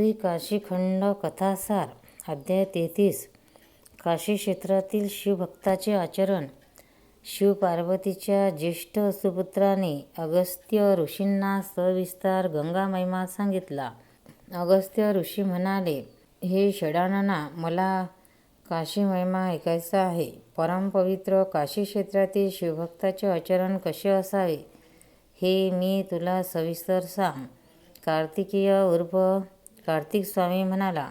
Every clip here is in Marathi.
श्री काशीखंड कथासार अध्याय तेहतीस. काशी क्षेत्रातील शिवभक्ताचे आचरण. शिवपार्वतीच्या ज्येष्ठ सुपुत्राने अगस्त्य ऋषींना सविस्तार गंगा महिमा सांगितला. अगस्त्य ऋषी म्हणाले हे षडानना मला काशी महिमा ऐकायचा आहे. परमपवित्र काशी क्षेत्रातील शिवभक्ताचे आचरण कसे असावे हे मी तुला सविस्तर सांग. कार्तिकीय उर्फ कार्तिक स्वामी म्हणाला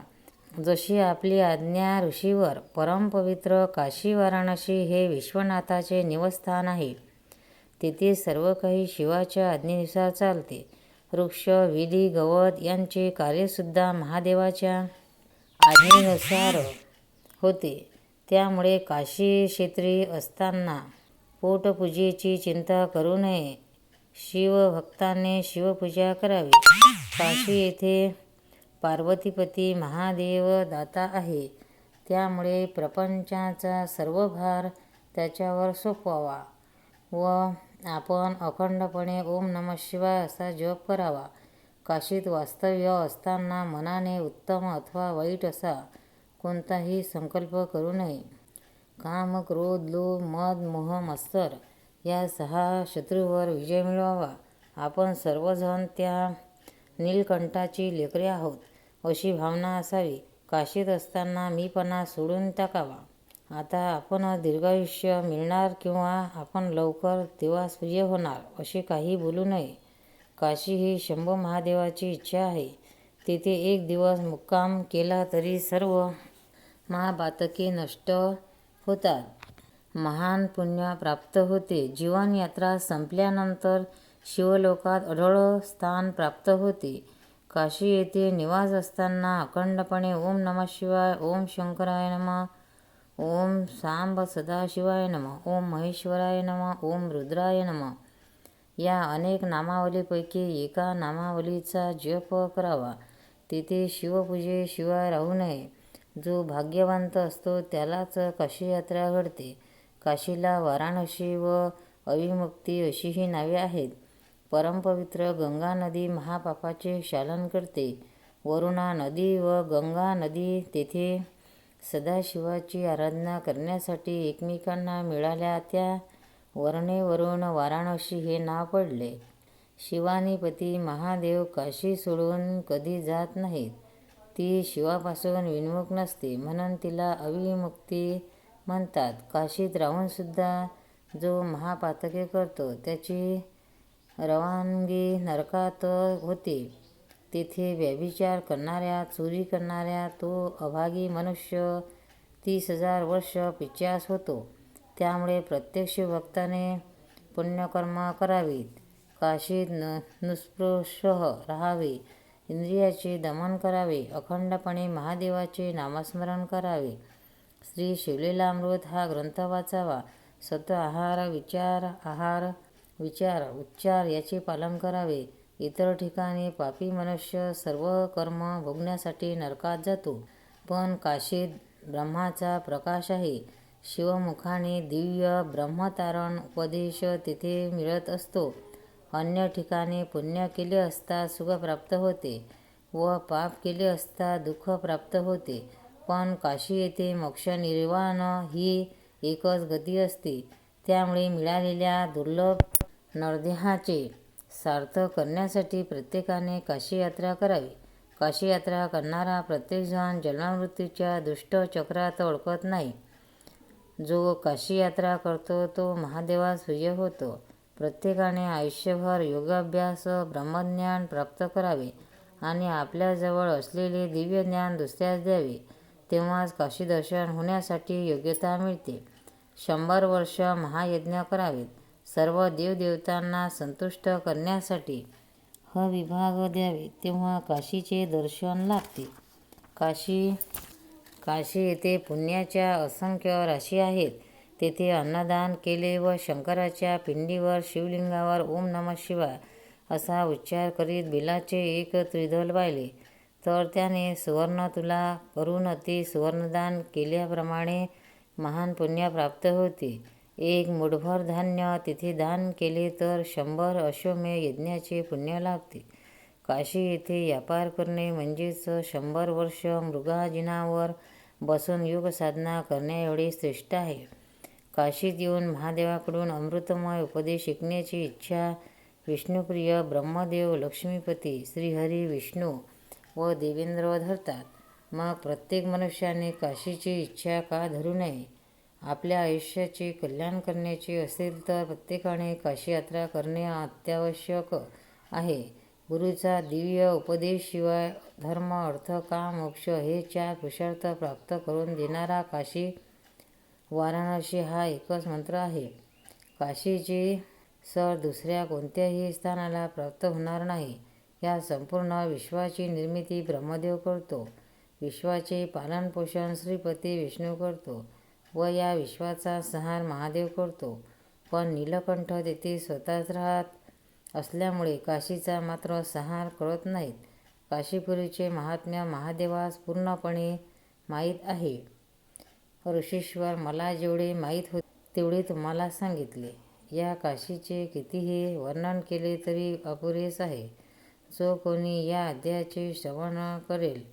जशी आपली आज्ञा ऋषीवर परमपवित्र काशी वाराणसी हे विश्वनाथाचे निवस्थान आहे तेथे सर्व काही शिवाच्या आज्ञेनुसार चालते. वृक्ष विधी गवत यांचे कार्यसुद्धा महादेवाच्या आज्ञेनुसार होते. त्यामुळे काशी क्षेत्री असताना पोटपूजेची चिंता करू नये. शिवभक्ताने शिवपूजा करावी. काशी येथे पार्वतीपती महादेव दाता आहे. त्यामुळे प्रपंचाचा सर्व भार त्याच्यावर सोपवावा व आपण अखंडपणे ओम नम शिवाय असा जप करावा. काशीत वास्तव्य असताना मनाने उत्तम अथवा वाईट असा कोणताही संकल्प करू नये. काम क्रोध लोभ मद मोह मत्सर या सहा शत्रूवर विजय मिळवावा. आपण सर्वजण त्या नीलकंठाची लेकरे आहोत. अशी भावना असावी. काशीत असताना मीपणा सोडून टाकावा. आता आपण दीर्घायुष्य मिळणार किंवा आपण लवकर देवासूर्य होणार असे काही बोलू नये. काशी ही शंभू महादेवाची इच्छा आहे. तेथे एक दिवस मुक्काम केला तरी सर्व महाबातके नष्ट होतात. महान पुण्य प्राप्त होते. जीवनयात्रा संपल्यानंतर शिवलोकात अढळ स्थान प्राप्त होते. काशी येथे निवास असताना अखंडपणे ओम नमः शिवाय ओम शंकराय नमः ओम सांब सदाशिवाय नमः ओम महेश्वराय नमः ओम रुद्राय नमः. या अनेक नामावलीपैकी एका नामावलीचा जप करावा. तेथे शिवपूजेशिवाय राहू नये. जो भाग्यवंत असतो त्यालाच काशी यात्रा घडते. काशीला वाराणसी व अविमुक्ती अशीही नावे आहेत. परमपवित्र गंगा नदी महापापाचे शालन करते. वरुणा नदी व गंगा नदी तेथे सदाशिवाची आराधना करण्यासाठी एकमेकांना मिळाल्या त्या वर्णेवरून वाराणसी हे नाव पडले. शिवानीपती महादेव काशी सोडून कधी जात नाहीत. ती शिवापासून विन्मुख नसते म्हणून तिला अविमुक्ती म्हणतात. काशीत राहूनसुद्धा जो महापातके करतो त्याची रवानगी नरकात होते. तेथे व्यभिचार करणाऱ्या चोरी करणाऱ्या तो अभागी मनुष्य तीस हजार वर्ष पिच्यास होतो. त्यामुळे प्रत्यक्ष भक्ताने पुण्यकर्म करावीत. काशीत न नुस्पृशः राहावे. इंद्रियाचे दमन करावे. अखंडपणे महादेवाचे नामस्मरण करावे. श्री शिवलीलामृत हा ग्रंथ वाचावा. सत आहार विचार आहार विचार उच्चार याचे पालन करावे. इतर ठिकाणी पापी मनुष्य सर्व कर्म भोगण्यासाठी नरकात जातो. पण काशीत ब्रह्माचा प्रकाश आहे. शिवमुखाने दिव्य ब्रह्मतारण उपदेश तिथे मिळत असतो. अन्य ठिकाणी पुण्य केले असता सुख प्राप्त होते व पाप केले असता दुःख प्राप्त होते. पण काशी येथे मोक्षनिर्वाण ही एकच गती असते. त्यामुळे मिळालेल्या दुर्लभ नरदेहाचे सार्थक करण्यासाठी प्रत्येकाने काशी यात्रा करावी. काशी यात्रा करणारा प्रत्येकजण जन्ममृत्यूच्या दुष्ट चक्रात अडकत नाही. जो काशी यात्रा करतो तो महादेवास सूर्य होतो. प्रत्येकाने आयुष्यभर योगाभ्यास ब्रह्मज्ञान प्राप्त करावे आणि आपल्याजवळ असलेले दिव्य ज्ञान दुसऱ्यास द्यावे. तेव्हाच काशीदर्शन होण्यासाठी योग्यता मिळते. शंभर वर्ष महायज्ञ करावेत. सर्व देवदेवतांना संतुष्ट करण्यासाठी ह विभाग द्यावे तेव्हा काशीचे दर्शन लागते. काशी काशी येथे पुण्याच्या असंख्य राशी आहेत. तेथे अन्नदान केले व शंकराच्या पिंडीवर शिवलिंगावर ओम नमः शिवाय असा उच्चार करीत बिलाचे एक त्रिधल वाहिले. तर त्याने सुवर्ण तुला करून अति सुवर्णदान केल्याप्रमाणे महान पुण्य प्राप्त होते. एक मुठभर धान्य तिथे दान केले तर शंभर अश्वमेध यज्ञाचे पुण्य लाभते काशी येथे व्यापार करणे म्हणजेच शंभर वर्ष मृगाजिनावर बसून योगसाधना करण्याएवढे श्रेष्ठ आहे. काशीत येऊन महादेवाकडून अमृतमय उपदेश शिकण्याची इच्छा विष्णुप्रिय ब्रह्मदेव लक्ष्मीपती श्रीहरी विष्णू व देवेंद्र धरतात. मग प्रत्येक मनुष्याने काशीची इच्छा का धरू नये? आपल्या आयुष्याचे कल्याण करण्याचे असेल तर प्रत्येकाने काशी यात्रा करणे अत्यावश्यक आहे. गुरुचा दिव्य उपदेशशिवाय धर्म अर्थ काम मोक्ष हे चार पुरुषार्थ प्राप्त करून देणारा काशी वाराणसी हा एकच मंत्र आहे. काशीचे सर दुसऱ्या कोणत्याही स्थानाला प्राप्त होणार नाही. या संपूर्ण विश्वाची निर्मिती ब्रह्मदेव करतो. विश्वाचे पालनपोषण श्रीपती विष्णू करतो. व या विश्वाचा संहार महादेव करतो. पण नीलकंठ तेथे स्वतःच राहत असल्यामुळे काशीचा मात्र संहार करत नाहीत. काशीपुरीचे महात्म्य महादेवास पूर्णपणे माहीत आहे. ऋषीश्वर मला जेवढे माहीत होते तेवढे तुम्हाला सांगितले. या काशीचे कितीही वर्णन केले तरी अपुरेच आहे. जो कोणी या अध्यायाचे श्रवण करेल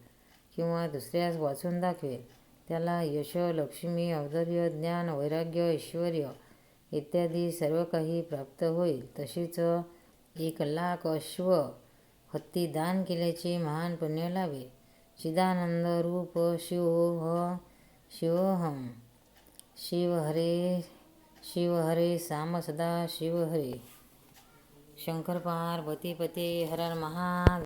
किंवा दुसऱ्यास वाचून दाखवेल त्याला यश लक्ष्मी औदर्य ज्ञान वैराग्य ऐश्वर इत्यादी सर्व काही प्राप्त होईल. तसेच एक लाख अश्व हत्ती दान केल्याचे महान पुण्य लावे चिदानंद रूप शिवोह शिवोहम शिव हरे शिव हरे साम सदा शिव हरे. शंकर पार्वती पते हरण महा